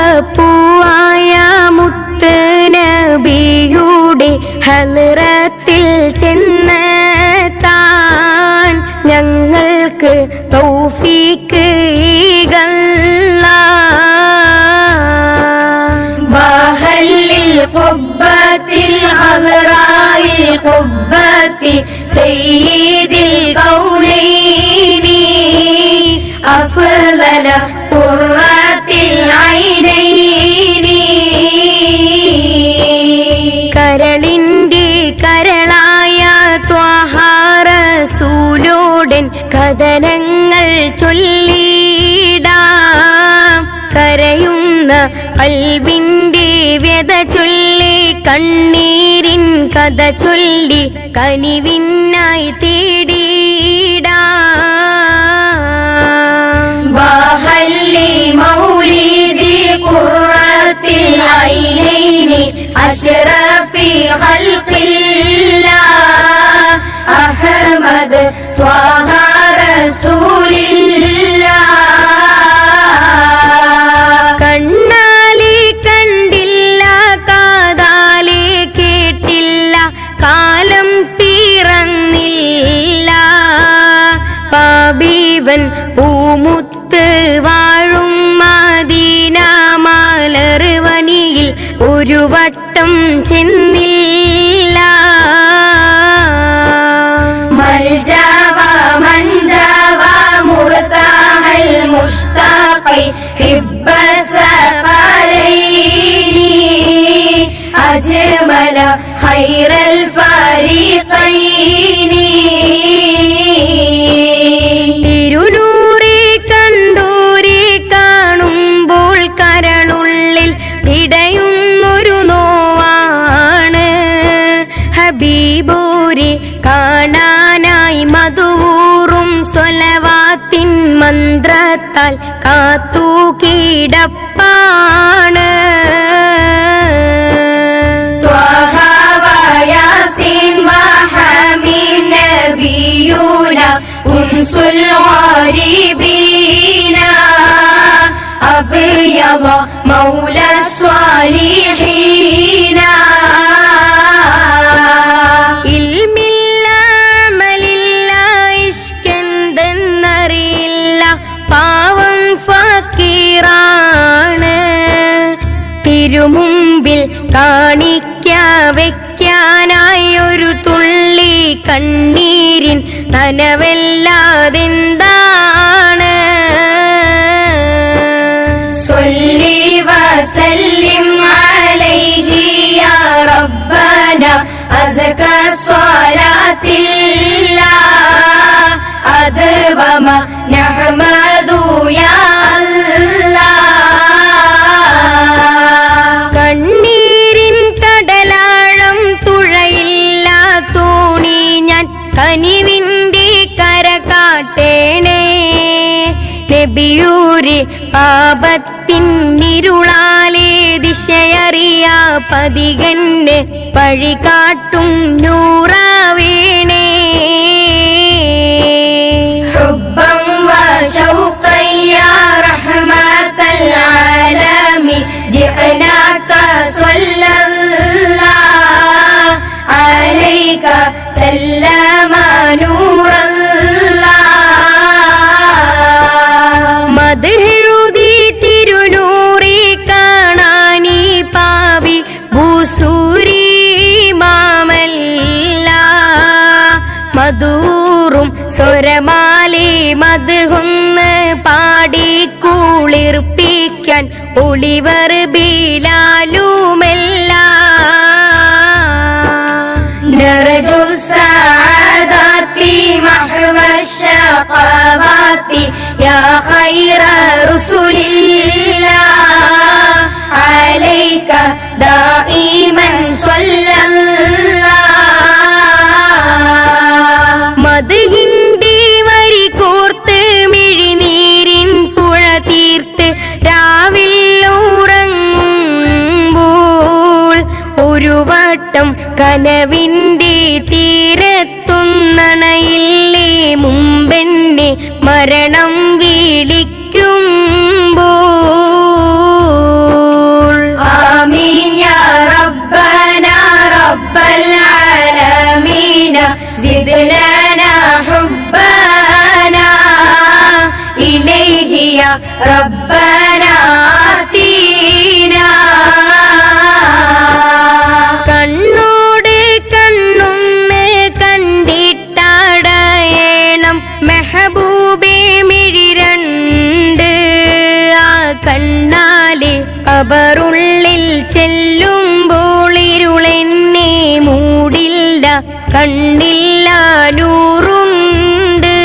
ആരംഭപ്പൂവായ മുത്ത് നബിയുടെ ഹലറത്തിൽ ചെന്ന് താൻ ഞങ്ങൾക്ക് തൗഫീക്ക് ഈഗല്ല وهل القبة الخضراء القبة سيد الكونين أفضل വദനങ്ങൾ ചൊല്ലിടാം. കരയുന്ന അൽവിന്റെ വ്യത ചൊല്ലി കണ്ണീരിൻ കഥ ചൊല്ലി കനിവിന്നായി തേടിടാം. വാഹല്ലി മൗലീദി ഖുർറത്തിൽ ഐലൈനി ഒരു വട്ടം ചെന്നില്ല. മൽജാവ മഞ്ചാവ മുഹത്താഹൽ ഹബീബൂരി കാണാനായി മധൂറും സ്വലവാത്തിൻ മന്ത്രത്താൽ കാത്തു കിടപ്പാണ് طه وياسين وحميم نبينا أنس الغريبين أبيض مولى കാണിക്കാ വെക്കാനായി ഒരു തുള്ളി കണ്ണീരിൻ തനവെല്ലാതെന്താണ് സൊല്ലി വസല്ലിം അത് വമ പാപത്തിൻ ഇരുളാലേ ദിശയറിയാ പതികന്റെ പഴികാട്ടും നൂറാ വീണേ സല്ലമാനൂറ സ്വരമാലി മധുഹൊന്ന് പാടി കുളിർപ്പിക്കാൻ ഒളിവർ ബീലാലുമെല്ലാം نرجو السعادات محو الشقوات يا خير رسل الله മരണം വിളിക്കുമ്പോൾ. ആമീൻ യാ റബ്ബനാ റബ്ബൽ ആലമീന റബ്ബന. പോലെ കബറുള്ളിൽ ചെല്ലുമ്പോളിരുളെന്നെ മൂടില്ല കണ്ണില്ല നൂറുണ്ട്.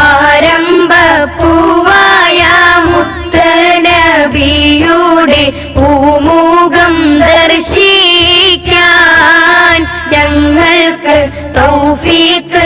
ആരംഭ പൂവായ മുത്ത നബിയുടെ പൂമുഖം ദർശിക്കാൻ ഞങ്ങൾക്ക് തൗഫീക്ക്